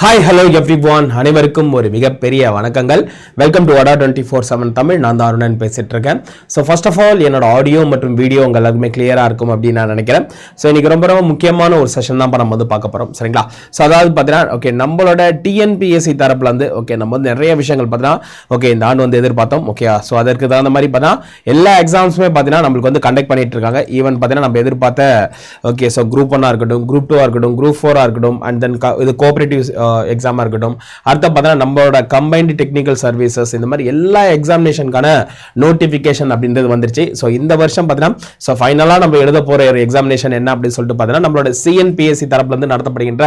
Hi hello every one அனைவருக்கும் ஒரு மிகப்பெரிய வணக்கங்கள். Welcome to Adda twenty four seven Tamil. நான் தான் அருணன் பேசிகிட்டு இருக்கேன் ஸோ ஃபர்ஸ்ட் ஆஃப் ஆல் என்னோட ஆடியோ மற்றும் வீடியோ உங்கள் எல்லாருக்குமே கிளியராக இருக்கும் அப்படின்னு நான் நினைக்கிறேன். ஸோ இன்னைக்கு ரொம்ப ரொம்ப முக்கியமான ஒரு செஷன் தான் நம்ம வந்து பார்க்க போகிறோம் சரிங்களா? ஸோ அதாவது பார்த்தீங்கன்னா ஓகே நம்மளோட டிஎன்பிஎஸ்சி தரப்பில் வந்து ஓகே நம்ம வந்து நிறைய விஷயங்கள் பார்த்தீங்கன்னா ஓகே இந்த ஆண்டு வந்து எதிர்பார்த்தோம். ஓகே ஸோ அதற்கு தகுந்த மாதிரி பார்த்தீங்கன்னா எல்லா எக்ஸாம்ஸுமே பார்த்தீங்கன்னா நம்மளுக்கு வந்து கண்டக்ட் பண்ணிட்டு இருக்காங்க. ஈவன் பார்த்தீங்கன்னா நம்ம எதிர்பார்த்த ஓகே ஸோ குரூப் ஒன்னாக இருக்கட்டும் குரூப் டூவாக இருக்கட்டும் குரூப் ஃபோராக இருக்கட்டும் அண்ட் தென் இது கோஆபரேட்டிவ் எக்ஸாமாக இருக்கட்டும். அடுத்த பார்த்தீங்கன்னா நம்மளோட கம்பைன்டு டெக்னிக்கல் சர்வீசஸ் இந்த மாதிரி எல்லா எக்ஸாமினேஷனுக்கான நோட்டிஃபிகேஷன் அப்படின்றது வந்துருச்சு. ஸோ இந்த வருஷம் பார்த்தீங்கன்னா ஸோ ஃபைனலாக நம்ம எழுத போகிற ஒரு எக்ஸாமினேஷன் என்ன அப்படின்னு சொல்லிட்டு பார்த்தீங்கன்னா நம்மளோட சிஎன்பிஎஸ்சி தரப்புலேருந்து நடத்தப்படுகின்ற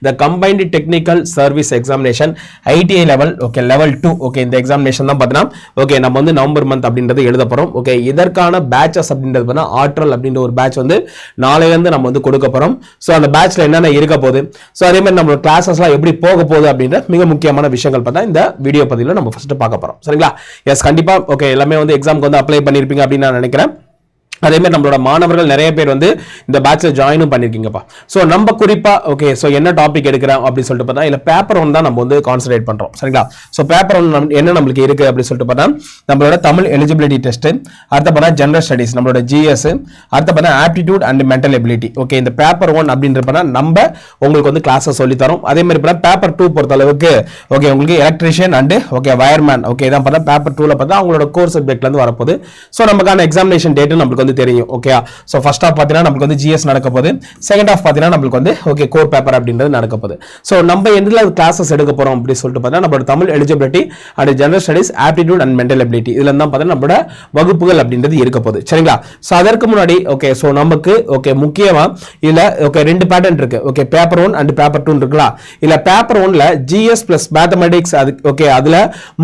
இந்த combined technical service examination ITI level okay level two okay இந்த எக்ஸாமினேஷன் தான் பார்த்தீங்கன்னா ஓகே நம்ம வந்து நவம்பர் மந்த் அப்படின்றது எழுத போகிறோம் ஓகே இதற்கான பேச்சஸ் அப்படின்றது பார்த்தீங்கன்னா ஆற்றல் அப்படின்ற ஒரு பேட்ச் வந்து நாளையிலேருந்து நம்ம வந்து கொடுக்க போகிறோம் ஸோ அந்த பேட்ச்சில் என்னென்ன இருக்க போகுது? ஸோ அதே மாதிரி நம்மளோட கிளாஸஸ்லாம் எப்படி போக போகுது அப்படின்ற மிக முக்கியமான விஷயங்கள் பார்த்தா இந்த வீடியோ பதிவில் நம்ம ஃபர்ஸ்ட் பார்க்க போகிறோம் சரிங்களா? எஸ் கண்டிப்பாக ஓகே எல்லாமே வந்து எக்ஸாம்க்கு வந்து அப்ளை பண்ணியிருப்பீங்க அப்படின்னு நான் நினைக்கிறேன். அதே மாதிரி நம்மளோட மாணவர்கள் நிறைய பேர் வந்து இந்த பேட்ச்சில் ஜாயினும் பண்ணியிருக்கீங்கப்பா ஸோ நம்ம குறிப்பாக ஓகே ஸோ என்ன டாபிக் எடுக்கிறோம் அப்படின்னு சொல்லிட்டு பார்த்தா இல்லை பேப்பர் ஒன் தான் நம்ம வந்து கான்சன்ட்ரேட் பண்றோம். சரிங்களா? ஸோ பேப்பர் ஒன் என்ன நம்மளுக்கு இருக்கு அப்படின்னு சொல்லிட்டு பார்த்தா நம்மளோட தமிழ் எலிஜிபிலிட்டி டெஸ்ட் அடுத்த பார்த்தா ஜென்ரல் ஸ்டடிஸ் நம்மளோட ஜிஎஸ் அடுத்த பார்த்தா aptitude and mental ability okay இந்த பேப்பர் ஒன் அப்படின்றப்பனா நம்ம உங்களுக்கு வந்து கிளாஸை சொல்லித்தரோம் அதே மாதிரி பார்த்தா பேப்பர் டூ பொறுத்த அளவுக்கு ஓகே உங்களுக்கு electrician and okay wireman okay இதான் பார்த்தா பேப்பர் டூவில் பார்த்தா அவங்களோட கோர் சப்ஜெக்ட்லேருந்து வரப்போகுது. ஸோ நமக்கான எக்ஸாமினேஷன் டேட்டு நம்மளுக்கு வந்து தெரியும் ஓகே ஸோ ஃபர்ஸ்ட் ஆஃப் பார்த்தீங்கன்னா நமக்கு வந்து ஜிஎஸ் நடக்க போகுது. செகண்ட் ஆஃப் பார்த்தீங்கன்னா நம்மளுக்கு வந்து ஓகே கோர் பேப்பர் அப்படின்றது நடக்க போகுது. ஸோ நம்ம எந்த கிளாஸஸ் எடுக்க போறோம் அப்படின்னு சொல்லிட்டு பார்த்தீங்கன்னா நம்மளோட Tamil eligibility and general studies aptitude and mental ability இதில் தான் பார்த்தீங்கன்னா நம்மளோட வகுப்புகள் அப்படின்றது இருக்க போகுது. சரிங்களா? ஸோ அதற்கு முன்னாடி ஓகே ஸோ நமக்கு ஓகே முக்கியமா இதில் ஓகே ரெண்டு பேட்டர்ன் இருக்கு. Okay paper one and paper two இருக்குங்களா? இல்ல பேப்பர் ஒன்ல ஜிஎஸ் பிளஸ் மேத்தமெட்டிக்ஸ் அது ஓகே அதுல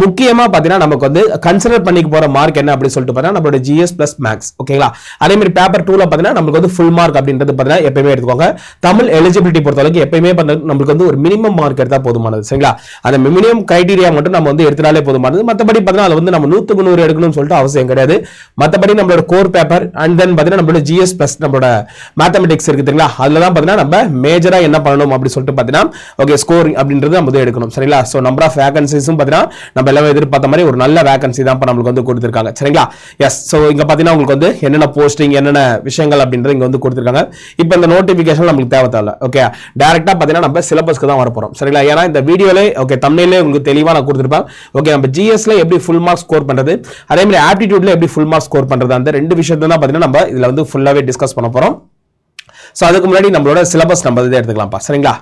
முக்கியமா பார்த்தீங்கன்னா நமக்கு வந்து கன்சிடர் பண்ணிக்க போற மார்க் என்ன அப்படின்னு சொல்லிட்டு பார்த்தா நம்மளோட ஜிஎஸ் பிளஸ் மேக்ஸ் ஓகேங்களா அதே மாதிரி பேப்பர் டூல பார்த்தீங்கன்னா நமக்கு வந்து ஃபுல் மார்க் அப்படின்றது பார்த்தீங்கன்னா எப்பயுமே எடுத்துக்கோங்க. தமிழ் எலிஜிபிலிட்டி பொறுத்தவரைக்கும் எப்பயுமே பார்த்தீங்கன்னா நம்மளுக்கு வந்து ஒரு மினிமம் மார்க் எடுத்தா போதுமானது சரிங்களா? அந்த மினிமம் கிரைட்டீரியா மட்டும் நம்ம வந்து எடுத்துட்டாலே போதுமானது. மற்றபடி பார்த்தீங்கன்னா அதுல வந்து நம்ம நூத்துக்கு நூறு எடுக்கணும்னு சொல்லிட்டு அவசியம் கிடையாது. மற்றபடி நம்மளோட கோர் பேப்பர் அண்ட் தென் பார்த்தீங்கன்னா நம்மளோட ஜிஎஸ் பிளஸ் நம்மளோட மேத்தமெட்டிக்ஸ் இருக்கு தெரியுங்களா அதுல தான் பார்த்தீங்கன்னா நம்ம மேஜரா என்ன பண்ணணும் அப்படின்னு சொல்லிட்டு பார்த்தீங்கன்னா ஓகே ஸ்கோரிங் அப்படின்றது நம்ம வந்து எடுக்கணும் சரிங்களா? ஸோ நம்பர் ஆஃப் வேகன்சிஸும் பார்த்தீங்கன்னா நம்ம எல்லாமே எதிர்பார்த்த மாதிரி ஒரு நல்ல வேகன்சி தான் இப்போ நம்மளுக்கு வந்து கொடுத்துருக்காங்க சரிங்களா? எஸ் ஸோ இங்க பார்த்தீங்கன்னா உங்களுக்கு வந்து என்னென்ன போஸ்டிங் என்னென்ன விஷயங்கள் அப்படின்றது இங்க வந்து கொடுத்துருக்காங்க. இப்போ இந்த நோட்டிஃபிகேஷன் நம்மளுக்கு தேவை தேவை ஓகே டேரெக்டாக பார்த்தீங்கன்னா நம்ம சிலபஸ்க்கு தான் வரப்போறோம் சரிங்களா? ஏன்னா இந்த வீடியோலே ஓகே தமிழ்லேயே உங்களுக்கு தெளிவாக நான் கொடுத்துருப்பேன். ஓகே நம்ம ஜிஎஸ்ல எப்படி ஃபுல் மார்க் ஸ்கோர் பண்றது அதே மாதிரி ஆப்டிடியூட்ல எப்படி ஃபுல் மார்க் ஸ்கோர் பண்ணுறது அந்த ரெண்டு விஷயத்தை தான் பார்த்தீங்கன்னா நம்ம இதில் வந்து ஃபுல்லாகவே டிஸ்கஸ் பண்ண போகிறோம் ஸோ அதுக்கு முன்னாடி நம்மளோட சிலபஸ் நம்ம இதை எடுத்துக்கலாம்ப்பா சரிங்களா?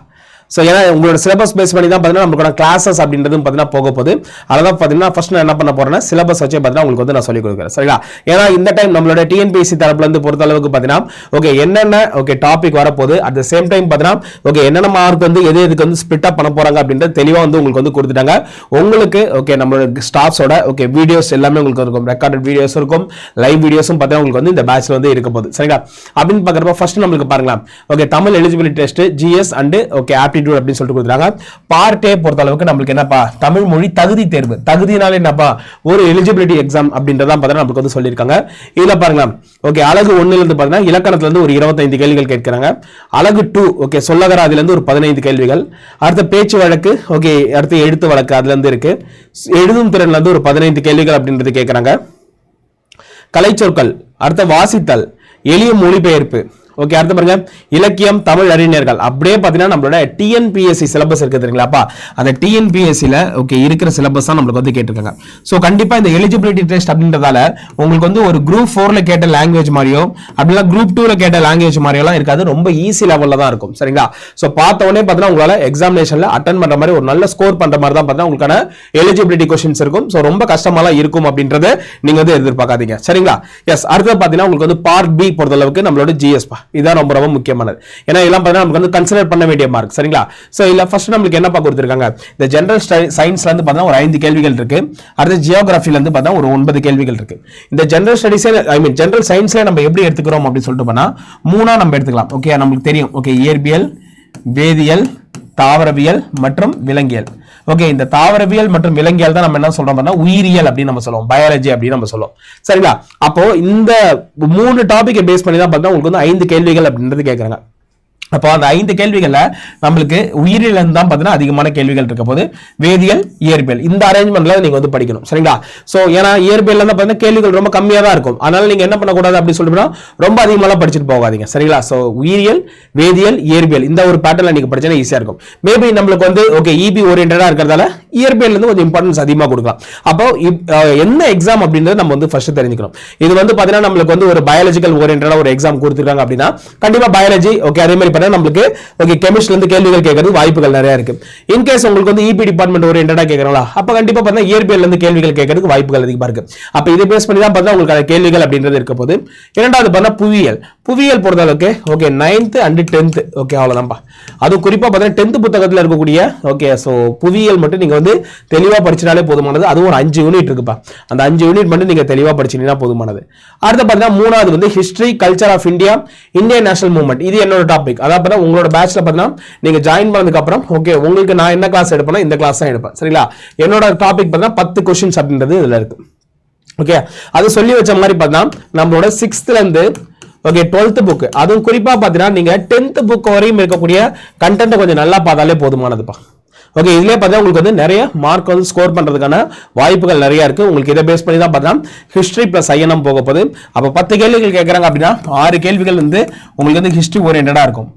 ஸோ ஏன்னா உங்களோட சிலபஸ் பேஸ் பண்ணி தான் பார்த்தீங்கன்னா நம்மளோட கிளாஸஸ் அப்படின்றது பார்த்தீங்கன்னா போக போகுது. அதான் பார்த்தீங்கன்னா ஃபர்ஸ்ட் நான் என்ன பண்ண போறேன்னா சிலபஸ் வச்சே பார்த்தீங்கன்னா உங்களுக்கு வந்து நான் சொல்லிக் கொடுக்குறேன். சரிங்களா? ஏன்னா இந்த டைம் நம்மளோட டிஎன்பிஎஸ்சி தரப்புலேருந்து பொறுத்த அளவுக்கு பார்த்தீங்கன்னா ஓகே என்னென்ன ஓகே டாபிக் வரப்போகுது? அட் த சேம் டைம் பார்த்தீங்கன்னா ஓகே என்னென்ன மார்க் வந்து எது எதுக்கு வந்து ஸ்பிட் அப் பண்ண போறாங்க அப்படின்றது தெளிவாக வந்து உங்களுக்கு வந்து கொடுத்துட்டாங்க. உங்களுக்கு ஓகே நம்மளோட ஸ்டாஃப்ஸோட ஓகே வீடியோஸ் எல்லாமே உங்களுக்கு இருக்கும். ரெக்கார்டட் வீடியோஸ் இருக்கும். லைவ் வீடியோஸும் பார்த்தீங்கன்னா உங்களுக்கு வந்து இந்த பேட்ச்ல வந்து இருக்க போகுது. சரிங்களா? அப்படின்னு பார்க்குறப்ப ஃபர்ஸ்ட் நம்மளுக்கு பாருங்களா okay Tamil eligibility test GS and okay aptitude அப்படின்னு சொல்லிட்டு கொடுத்துருக்காங்க பார்ட் ஏ பொறுத்த அளவுக்கு நம்மளுக்கு என்னப்பா தமிழ் மொழி தகுதி தேர்வு. தகுதினால என்னப்பா ஒரு எலிஜிபிலிட்டி எக்ஸாம் அப்படின்றதான் பார்த்தீங்கன்னா நமக்கு வந்து சொல்லியிருக்காங்க. இதுல பாருங்களா ஓகே அழகு ஒன்னுல இருந்து பார்த்தீங்கன்னா இலக்கணத்துல இருந்து ஒரு இருபத்தைந்து கேள்விகள் கேட்கிறாங்க. அழகு டூ ஓகே சொல்லகராதில இருந்து ஒரு பதினைந்து கேள்விகள். அடுத்த பேச்சு வழக்கு ஓகே அடுத்து எழுத்து வழக்கு அதுல இருந்து இருக்கு. எழுதும் திறன்ல இருந்து ஒரு பதினைந்து கேள்விகள் அப்படின்றது கேட்குறாங்க. கலைச்சொற்கள் அடுத்த வாசித்தல் எளிய மொழிபெயர்ப்பு. ஓகே அடுத்து பாருங்க. இலக்கியம் தமிழ் அறிஞர்கள். அப்படியே பார்த்தீங்கன்னா நம்மளோட டிஎன்பிஎஸ்சி சிலபஸ் இருக்குது தெரியுங்களாப்பா அந்த டிஎன்பிஎஸ்சியில் ஓகே இருக்கிற சிலபஸ் தான் நம்மளுக்கு வந்து கேட்டிருக்காங்க. ஸோ கண்டிப்பாக இந்த எலிஜிபிலிட்டி டெஸ்ட் அப்படின்றதால உங்களுக்கு வந்து ஒரு குரூப் ஃபோரில் கேட்ட லாங்குவேஜ் மாதிரியோ அப்படிலாம் குரூப் டூவில் கேட்ட லாங்குவேஜ் மாதிரியோலாம் இருக்காது. ரொம்ப ஈஸி லெவலில் தான் இருக்கும். சரிங்களா? ஸோ பார்த்த பார்த்தீங்கன்னா உங்களால் எக்ஸாமினேஷனில் அட்டன் பண்ணுற மாதிரி ஒரு நல்ல ஸ்கோர் பண்ணுற மாதிரி தான் பார்த்தீங்கன்னா உங்களுக்கான எலிஜிபிலிட்டி கொஸ்டின்ஸ் இருக்கும். ஸோ ரொம்ப கஷ்டமாலாம் இருக்கும் அப்படின்றத நீங்கள் வந்து எதிர்பார்க்காதீங்க. சரிங்களா? எஸ் அடுத்தது பார்த்தீங்கன்னா உங்களுக்கு வந்து பார்ட் பி பொறுத்தளவுக்கு நம்மளோட ஜிஎஸ்பா இதான் ரொம்ப ரொம்ப முக்கியமானது. ஏன்னா இதெல்லாம் பார்த்தீங்கன்னா நமக்கு வந்து கன்சிடர் பண்ண வேண்டிய மார்க் சரிங்களா? ஸோ இதில் ஃபர்ஸ்ட் நம்மளுக்கு என்னப்பா கொடுத்துருக்காங்க? இந்த ஜென்ரல் சயின்ஸ்ல இருந்து பார்த்தா ஒரு ஐந்து கேள்விகள் இருக்கு. அடுத்து ஜியோகிராஃபில இருந்து பார்த்தா ஒரு ஒன்பது கேள்விகள் இருக்கு. இந்த ஜென்ரல் ஸ்டடிஸே ஐ மீன் ஜென்ரல் சயின்ஸ்ல நம்ம எப்படி எடுத்துக்கிறோம் அப்படின்னு சொல்லிட்டு போனா மூணா நம்ம எடுத்துக்கலாம். ஓகே நம்மளுக்கு தெரியும். ஓகே இயற்பியல் வேதியியல் தாவரவியல் மற்றும் விலங்கியல். ஓகே இந்த தாவரவியல் மற்றும் விலங்கியல் தான் நம்ம என்ன சொல்றோம்னா உயிரியல் அப்படின்னு நம்ம சொல்லுவோம். பயாலஜி அப்படின்னு நம்ம சொல்லுவோம். சரிங்களா? அப்போ இந்த மூணு டாபிக்கை பேஸ் பண்ணி தான் பார்த்தா உங்களுக்கு வந்து ஐந்து கேள்விகள் அப்படின்றது கேட்கறாங்க. அப்போ அந்த ஐந்து கேள்விகளில் நம்மளுக்கு உயிரிலிருந்து தான் பார்த்தீங்கன்னா அதிகமான கேள்விகள் இருக்க போது வேதியியல் இயற்பியல். இந்த அரேஞ்ச்மெண்ட்ல நீங்கள் வந்து படிக்கணும். சரிங்களா? ஸோ ஏன்னா இயற்பியலில் தான் பார்த்தீங்கன்னா கேள்விகள் ரொம்ப கம்மியாக தான் இருக்கும். அதனால நீங்கள் என்ன பண்ணக்கூடாது அப்படின்னு சொல்லிட்டு ரொம்ப அதிகமாக படிச்சுட்டு போகாதீங்க. சரிங்களா? ஸோ உயிரியல் வேதியியல் இயற்பியல். இந்த ஒரு பேட்டர்னில் நீங்கள் படிச்சா ஈஸியாக இருக்கும். மேபி நம்மளுக்கு வந்து ஓகே இபி ஓரியன்டாக இருக்கிறதால இயற்பியல் இருந்து கொஞ்சம் இம்பார்ட்டன்ஸ் அதிகமாக கொடுக்கலாம். அப்போ என்ன எக்ஸாம் அப்படின்றத நம்ம வந்து ஃபர்ஸ்ட் தெரிஞ்சுக்கணும். இது வந்து பார்த்தீங்கன்னா நம்மளுக்கு வந்து ஒரு பயாலஜிக்கல் ஓரியன்டாக ஒரு எக்ஸாம் கொடுத்துருக்காங்க அப்படின்னா கண்டிப்பாக பயாலஜி ஓகே அதே மாதிரி பார்த்தா நம்மளுக்கு ஓகே கெமிஸ்ட்ல இருந்து கேள்விகள் கேட்கறது வாய்ப்புகள் நிறைய இருக்கு. இன்கேஸ் உங்களுக்கு வந்து இபி டிபார்ட்மெண்ட் ஓரியன்டாக கேட்கறாங்களா அப்ப கண்டிப்பா பார்த்தா இயற்பியல்லேருந்து கேள்விகள் கேட்கறதுக்கு வாய்ப்புகள் அதிகமா இருக்கு. அப்ப இதை பேஸ் பண்ணி தான் பார்த்தா உங்களுக்கு கேள்விகள் அப்படின்றது இருக்க போது இரண்டாவது பார்த்தா புவியியல். புவியியல் பொறுத்த அளவுக்கு okay ninth and tenth okay அவ்வளோதான்ப்பா அது குறிப்பாக பார்த்தீங்கன்னா டென்த் புத்தகத்தில் இருக்கக்கூடிய ஓகே ஸோ புவியியல் மட்டும் நீங்கள் வந்து தெளிவாக படிச்சினாலே போதுமானது. அதுவும் ஒரு அஞ்சு யூனிட் இருக்குப்பா. அந்த அஞ்சு யூனிட் மட்டும் நீங்கள் தெளிவாக படிச்சீங்கன்னா போதுமானது. அடுத்து பார்த்தீங்கன்னா மூணாவது வந்து history culture of India Indian national movement இது என்னோட டாபிக் அதாவது பார்த்தா உங்களோட பேட்ச்ல பார்த்தீங்கன்னா நீங்கள் ஜாயின் பண்ணதுக்கப்புறம் ஓகே உங்களுக்கு நான் என்ன கிளாஸ் எடுப்பேன்னா இந்த கிளாஸ் தான் எடுப்பேன். சரிங்களா? என்னோட டாபிக் பார்த்தீங்கன்னா பத்து கொஸ்டின்ஸ் அப்படின்றது இதில் இருக்குது ஓகே அது சொல்லி வச்ச மாதிரி பார்த்தா நம்மளோட சிக்ஸ்த்துலேருந்து ஓகே டுவெல்த் புக் அதுவும் குறிப்பாக பார்த்தீங்கன்னா நீங்கள் டென்த் புக் வரையும் இருக்கக்கூடிய கண்டென்ட்டை கொஞ்சம் நல்லா பார்த்தாலே போதுமானதுப்பா. ஓகே இதுலேயே பார்த்தா உங்களுக்கு வந்து நிறைய மார்க் வந்து ஸ்கோர் பண்ணுறதுக்கான வாய்ப்புகள் நிறைய இருக்குது உங்களுக்கு இதை பேஸ் பண்ணி தான் பார்த்தா ஹிஸ்ட்ரி ப்ளஸ் ஐஎன்எம் போக போகுது. அப்போ பத்து கேள்விகள் கேட்குறாங்க அப்படின்னா ஆறு கேள்விகள் வந்து உங்களுக்கு வந்து ஹிஸ்ட்ரி ஓரியன்டாக இருக்கும்.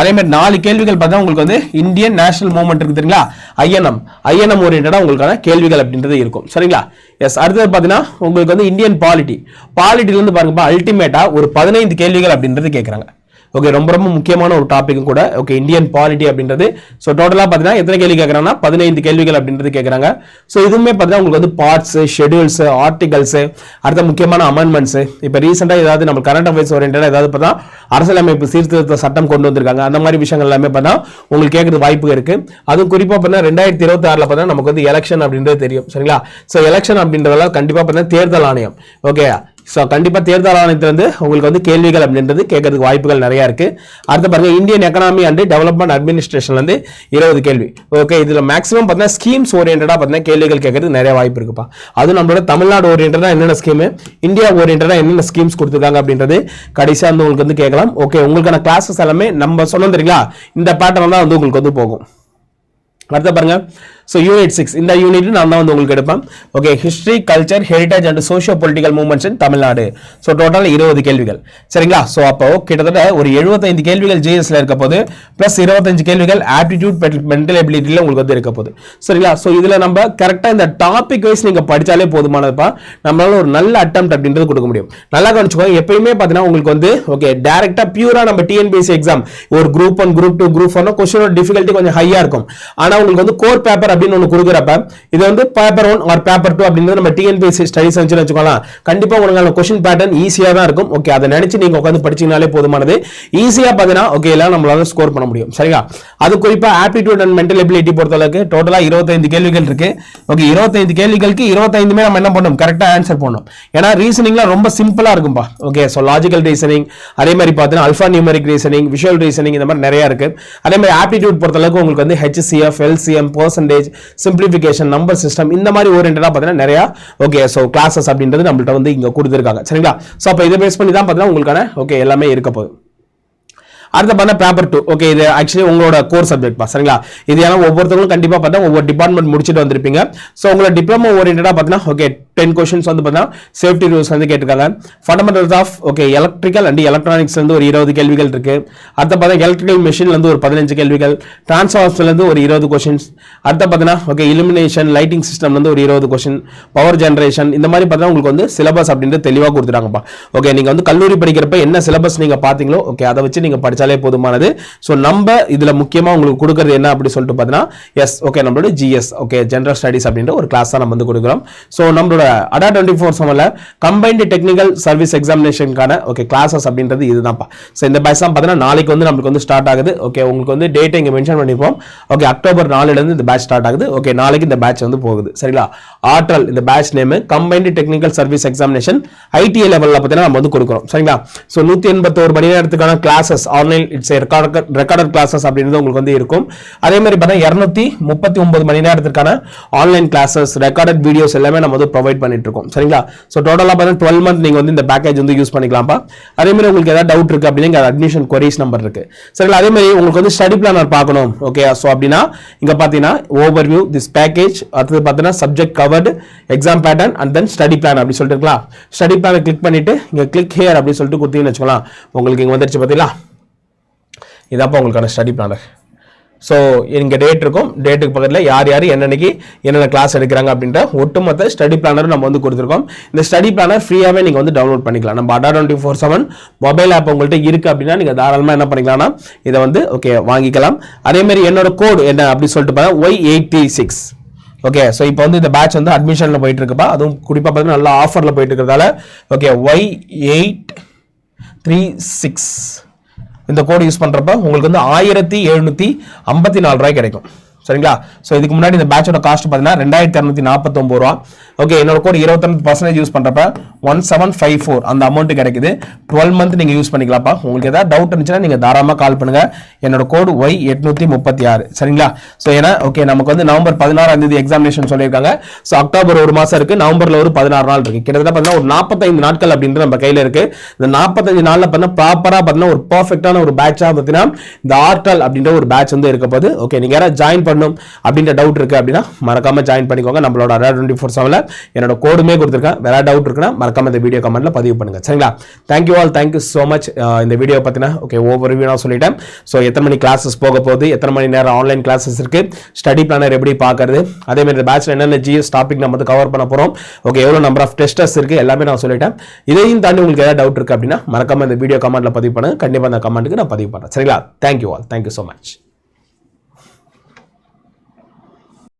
அதே மாதிரி நாலு கேள்விகள் பார்த்தா உங்களுக்கு வந்து இந்தியன் நேஷனல் மூவ்மெண்ட் இருக்கு தெரியுங்களா? ஐஎன்எம். ஐஎன்எம் ஓரியன்டா உங்களுக்கான கேள்விகள் அப்படின்றது இருக்கும். சரிங்களா? எஸ் அடுத்தது பார்த்தீங்கன்னா உங்களுக்கு வந்து இந்தியன் பாலிட்டி பாலிட்டிலேருந்து பாருங்கப்பா அல்டிமேட்டா ஒரு பதினைந்து கேள்விகள் அப்படின்றது கேட்குறாங்க ஓகே ரொம்ப ரொம்ப முக்கியமான ஒரு டாபிக்கும் கூட. ஓகே இந்தியன் பாலிட்டி அப்படின்றது. ஸோ டோட்டலாக பார்த்தீங்கன்னா எத்தனை கேள்வி கேட்குறாங்கன்னா பதினைந்து கேள்விகள் அப்படின்றது கேட்குறாங்க ஸோ இதுவுமே பார்த்தீங்கன்னா உங்களுக்கு வந்து பார்ட்ஸ் ஷெடியூல்ஸ் ஆர்டிகல்ஸ் அடுத்த முக்கியமான அமெண்ட்மெண்ட்ஸ் இப்போ ரீசெண்டாக ஏதாவது நம்ம கரண்ட் அஃபேர்ஸ் ஓரியன்டாக ஏதாவது பார்த்தா அரசியலமைப்பு சீர்திருத்த சட்டம் கொண்டு வந்திருக்காங்க. அந்த மாதிரி விஷயங்கள் எல்லாமே பார்த்தா உங்களுக்கு கேட்குறது வாய்ப்பு இருக்குது அதுவும் குறிப்பாக பார்த்தீங்கன்னா ரெண்டாயிரத்தி இருபத்தி ஆறில் பார்த்தா நமக்கு வந்து எலெக்ஷன் அப்படின்றது தெரியும். சரிங்களா? ஸோ எலெக்ஷன் அப்படின்றதெல்லாம் கண்டிப்பாக பார்த்தீங்கன்னா தேர்தல் ஆணையம். ஓகே ஸோ கண்டிப்பாக தேர்தல் ஆணையத்திலிருந்து உங்களுக்கு வந்து கேள்விகள் அப்படின்றது கேட்கறதுக்கு வாய்ப்புகள் நிறையா இருக்குது அடுத்து பாருங்கள் இந்தியன் எக்கனாமி அண்ட் டெவலப்மெண்ட் அட்மினிஸ்ட்ரேஷன்லேருந்து இருபது கேள்வி. ஓகே இதில் மேக்ஸிமம் பார்த்தீங்கன்னா ஸ்கீம்ஸ் ஓரியன்டாக பார்த்தீங்கன்னா கேள்விகள் கேட்கறதுக்கு நிறைய வாய்ப்பு இருக்குப்பா. அது நம்மளோட தமிழ்நாடு ஓரியன்டாக என்னென்ன ஸ்கீமு இந்தியா ஓரியன்டாக என்னென்ன ஸ்கீம்ஸ் கொடுத்துருக்காங்க அப்படின்றது கடைசியாக வந்து உங்களுக்கு வந்து கேட்கலாம். ஓகே உங்களுக்கான கிளாஸஸ் எல்லாமே நம்ம சொன்னோம் தெரியுங்களா? இந்த பேட்டர்ன் தான் வந்து உங்களுக்கு வந்து போகும். அடுத்த பாருங்கள் ஸோ யூனிட் சிக்ஸ் இந்த யூனிட் நான் தான் வந்து உங்களுக்கு எடுப்பேன். Okay history culture heritage and socio political movements in Tamil Nadu so total இருபது கேள்விகள். சரிங்களா? ஸோ அப்போ கிட்டத்தட்ட ஒரு எழுபத்தைந்து கேள்விகள் ஜிஎஸ்ல இருக்க போது ப்ளஸ் இருபத்தஞ்சு கேள்விகள் ஆப்டிடியூட் மென்டல் எபிலிட்டியில் உங்களுக்கு வந்து இருக்க போகுது சரிங்களா? ஸோ இதில் நம்ம கரெக்டாக இந்த டாபிக் வைஸ் நீங்கள் படித்தாலே போதுமானதுப்பா. நம்மளால ஒரு நல்ல அட்டம் அப்படின்றது கொடுக்க முடியும். நல்லா கவனிச்சுக்கோங்க. எப்பயுமே பார்த்தீங்கன்னா உங்களுக்கு வந்து ஓகே டேரெக்டாக பியூராக நம்ம டிஎன்பிஎஸ்சி எக்ஸாம் ஒரு group one group two group one கொஸ்டினோட difficulty கொஞ்சம் ஹையாக இருக்கும். ஆனால் உங்களுக்கு வந்து கோர் பேப்பர் அப்படின்னு ஒன்று கொடுக்குறப்ப இது வந்து paper one or paper two அப்படிங்கிறது நம்ம டிஎன்பிஎஸ்சி ஸ்டடிஸ் வந்து வச்சுக்கலாம் கண்டிப்பாக உங்களுக்கு கொஸ்டின் பேட்டர்ன் ஈஸியாக தான் இருக்கும். ஓகே அதை நினச்சி நீங்கள் உட்காந்து படிச்சிங்கனாலே போதுமானது. ஈஸியாக பார்த்தீங்கன்னா ஓகே எல்லாம் நம்மளால ஸ்கோர் பண்ண முடியும். சரியா அது குறிப்பாக ஆப்டிடியூட் அண்ட் மென்டல் எபிலிட்டி பொறுத்தளவுக்கு டோட்டலாக இருபத்தைந்து கேள்விகள் இருக்கு. ஓகே இருபத்தைந்து கேள்விகளுக்கு இருபத்தைந்துமே நம்ம என்ன பண்ணணும்? கரெக்டாக ஆன்சர் பண்ணணும் ஏன்னா ரீசனிங்லாம் ரொம்ப சிம்பிளாக இருக்கும்பா. ஓகே ஸோ லாஜிக்கல் ரீசனிங் அதே மாதிரி பார்த்தீங்கன்னா alpha numeric reasoning visual reasoning இந்த மாதிரி நிறையா இருக்குது அதே மாதிரி ஆப்டிடியூட் பொறுத்தளவுக்கு உங்களுக்கு வந்து HCF LCM percentage simplification number system இந்த மாதிரி ஓரியன்டாக பார்த்தீங்கன்னா நிறைய ஓகே ஸோ கிளாஸஸ் அப்படின்றது நம்மள்ட்ட வந்து இங்க கொடுத்துருக்காங்க. சரிங்களா? ஸோ அப்போ இதை பேஸ் பண்ணி தான் பார்த்தீங்கன்னா உங்களுக்கான ஓகே எல்லாமே இருக்க போகுது. அடுத்த பார்த்தா பேப்பர் டூ ஓகே இது ஆக்சுவலி உங்களோட கோர் சப்ஜெக்ட் பா சரிங்களா? இது ஏன்னா ஒவ்வொருத்தவங்களும் கண்டிப்பாக பார்த்தா ஒவ்வொரு டிபார்ட்மெண்ட் முடிச்சுட்டு வந்திருப்பீங்க. ஸோ உங்களோட டிப்ளமோ ஓரியன்டாக பார்த்தீங்கன்னா ஓகே டென் கொஷின்ஸ் வந்து பார்த்தீங்கன்னா சேஃப்டி ரூல்ஸ் வந்து கேட்டிருக்காங்க. Fundamentals of okay electrical and electronics வந்து ஒரு இருபது கேள்விகள் இருக்கு. அடுத்த பார்த்தா எலக்ட்ரிக்கல் மிஷின்லேருந்து ஒரு பதினஞ்சு கேள்விகள். டிரான்ஸ்ஃபார்மர்ஸ்லேருந்து ஒரு இருபது கொஷின்ஸ் அடுத்த பார்த்தீங்கன்னா ஓகே இலுமினேஷன் லைட்டிங் சிஸ்டம்லேருந்து ஒரு இருபது கொஷின் பவர் ஜென்ரேஷன் இந்த மாதிரி பார்த்தா உங்களுக்கு வந்து சிலபஸ் அப்படின்றது தெளிவாக கொடுத்துட்டாங்கப்பா. ஓகே நீங்கள் வந்து கல்லூரி படிக்கிறப்ப என்ன சிலபஸ் நீங்கள் பார்த்தீங்களோ ஓகே அதை வச்சு நீங்கள் படித்தாலே போதுமானது. ஸோ நம்ம இதில் முக்கியமாக உங்களுக்கு கொடுக்குறது என்ன அப்படி சொல்லிட்டு பார்த்தீங்கன்னா எஸ் ஓகே நம்மளோட ஜிஎஸ் ஓகே ஜென்ரல் ஸ்டடிஸ் அப்படின்ற ஒரு கிளாஸ் தான் நம்ம வந்து கொடுக்குறோம். ஸோ நம்மளோட அடா டுவெண்ட்டி ஃபோர் செவனில் கம்பைன்டு டெக்னிக்கல் சர்வீஸ் எக்ஸாமினேஷனுக்கான ஓகே கிளாஸஸ் அப்படின்றது இதுதான்ப்பா. ஸோ இந்த பேட்ச் தான் பார்த்தீங்கன்னா நாளைக்கு வந்து நம்மளுக்கு வந்து ஸ்டார்ட் ஆகுது. ஓகே உங்களுக்கு வந்து டேட் இங்கே மென்ஷன் பண்ணிப்போம். ஓகே அக்டோபர் நாலுலேருந்து இந்த பேட்ச் ஸ்டார்ட் ஆகுது. ஓகே நாளைக்கு இந்த பேட்ச் வந்து போகுது. சரிங்களா? ஆற்றல் இந்த batch name combined technical service examination ITI லெவலில் பார்த்தீங்கன்னா நம்ம வந்து கொடுக்குறோம். சரிங்களா? ஸோ நூற்றி எண்பத்தோரு மணி நேரத்துக்கான classes online it's record recorded classes அப்படின்றது உங்களுக்கு வந்து இருக்கும். அதே மாதிரி பார்த்தீங்கன்னா இரநூத்தி முப்பத்தி ஒன்பது மணி நேரத்திற்கான ஆன்லைன் கிளாஸஸ் ரெக்கார்டட் வீடியோஸ் எல்லாமே நம்ம வந்து ப்ரொவைட் ப்ரொவைட் பண்ணிட்டு இருக்கோம் சரிங்களா ஸோ டோட்டலாக பார்த்தீங்கன்னா டுவெல் மந்த் நீங்கள் வந்து இந்த பேக்கேஜ் வந்து யூஸ் பண்ணிக்கலாம்ப்பா. அதே மாதிரி உங்களுக்கு ஏதாவது டவுட் இருக்கு அப்படின்னா அட்மிஷன் கொரிஸ் நம்பர் இருக்கு. சரிங்களா? அதே மாதிரி உங்களுக்கு வந்து ஸ்டடி பிளானர் பார்க்கணும். ஓகே ஸோ அப்படின்னா இங்கே பார்த்தீங்கன்னா ஓவர் வியூ திஸ் பேக்கேஜ் அடுத்தது பார்த்தீங்கன்னா subject covered exam pattern and then study plan அப்படி சொல்லிட்டு இருக்கலாம். ஸ்டடி பிளானை கிளிக் பண்ணிட்டு இங்கே கிளிக் ஹேர் அப்படின்னு சொல்லிட்டு கொடுத்தீங்கன்னு வச்சுக்கலாம் உங்களுக்கு இங்கே வந்துருச்சு பார்த்தீங்களா? இதாப்பா உங்களுக்கான ஸ்டடி பிளானர் ஸோ இங்கே டேட் இருக்கும். டேட்டுக்கு பக்கத்தில் யார் யார் என்னன்னைக்கு என்னென்ன கிளாஸ் எடுக்கிறாங்க அப்படின்ற ஒட்டுமொத்த ஸ்டடி பிளானரும் நம்ம வந்து கொடுத்துருக்கோம். இந்த ஸ்டடி பிளானர் ஃப்ரீயாகவே நீங்கள் வந்து டவுன்லோட் பண்ணிக்கலாம். நம்ம Adda twenty four seven mobile app உங்கள்கிட்ட இருக்குது அப்படின்னா நீங்கள் தாராளமாக என்ன பண்ணிக்கலாம்னா இதை வந்து ஓகே வாங்கிக்கலாம். அதேமாரி என்னோட கோடு என்ன அப்படின்னு சொல்லிட்டு பார்த்தா Y eighty six okay so இப்போ வந்து இந்த பேட்ச் வந்து அட்மிஷனில் போயிட்டு இருக்குப்பா. அதுவும் குறிப்பாக பார்த்தீங்கன்னா நல்லா ஆஃபரில் போயிட்டு இருக்கிறதால okay Y eight three six இந்த கோடு யூஸ் பண்ணுறப்ப உங்களுக்கு வந்து ஆயிரத்தி எழுநூற்றி ஐம்பத்தி நாலு ரூபாய் கிடைக்கும். சரிங்களா? ஸோ இதுக்கு முன்னாடி இந்த பேட்சோட காஸ்ட் பார்த்தீங்கன்னா ரெண்டாயிரத்தி இரநூத்தி நாற்பத்தொம்பது ரூபா. ஓகே என்னோட கோட் இருபத்தொன்று பர்சன்டேஜ் யூஸ் பண்ணுறப்ப ஒன் செவன் ஃபைவ் ஃபோர் அந்த அமௌண்ட் கிடைக்குது. டுவெல் மந்த் நீங்கள் யூஸ் பண்ணிக்கலாம்ப்பா. உங்களுக்கு ஏதாவது டவுட் இருந்துச்சுன்னா நீங்கள் தாராளமாக கால் பண்ணுங்க. என்னோட கோடு ஒய் எட்நூற்றி முப்பத்தி ஆறு. சரிங்களா? ஸோ ஏன்னா ஓகே நமக்கு வந்து நவம்பர் பதினாறாம் தேதி எக்ஸாமினேஷன் சொல்லியிருக்காங்க. ஸோ அக்டோபர் ஒரு மாதம் இருக்குது நவம்பரில் ஒரு பதினாறு நாள் இருக்குது கிட்டத்தட்ட பார்த்தீங்கன்னா ஒரு நாற்பத்தைந்து நாட்கள் அப்படின்றது நம்ம கையில் இருக்குது இந்த நாற்பத்தஞ்சு நாளில் பார்த்தீங்கன்னா ப்ராப்பராக பார்த்தீங்கன்னா ஒரு பர்ஃபெக்டான ஒரு பேட்சாக பார்த்தீங்கன்னா இந்த ஆர்டல் அப்படின்ற ஒரு பேட்ச் வந்து இருக்க போது ஓகே நீங்கள் யாராவது ஜாயின் பண்ணணும் அப்படின்ற டவுட் இருக்குது அப்படின்னா மறக்காம ஜாயின் பண்ணிக்கோங்க. நம்மளோட அரா டுவெண்ட்டி ஃபோர் செவனில் என்னோட கோடுமே கொடுத்துருக்கேன். வேற டவுட் இருக்குன்னா மறக்காம இந்த வீடியோ கமெண்ட்ல பதிவு பண்ணுங்க. சரிங்களா? Thank you all thank you so much இந்த வீடியோ பார்த்தீங்கன்னா ஓகே ஓவர் ரிவ்யூ நான் சொல்லிட்டேன். ஸோ எத்தனை மணி கிளாஸஸ் போக போகுது? எத்தனை மணி நேரம் ஆன்லைன் கிளாஸஸ் இருக்கு? ஸ்டடி பிளானர் எப்படி பார்க்கறது? அதே மாதிரி இந்த பேட்ச்ல என்னென்ன ஜிஎஸ் டாபிக் நம்ம வந்து கவர் பண்ண போகிறோம் ஓகே எவ்வளோ நம்பர் ஆஃப் டெஸ்டர்ஸ் இருக்கு? எல்லாமே நான் சொல்லிட்டேன். இதையும் தாண்டி உங்களுக்கு ஏதாவது டவுட் இருக்கு அப்படின்னா மறக்காம இந்த வீடியோ கமெண்ட்ல பதிவு பண்ணுங்க. கண்டிப்பாக அந்த கமெண்ட்டுக்கு நான் பதிவு பண்ணுறேன் சரிங்களா? Thank you all thank you so much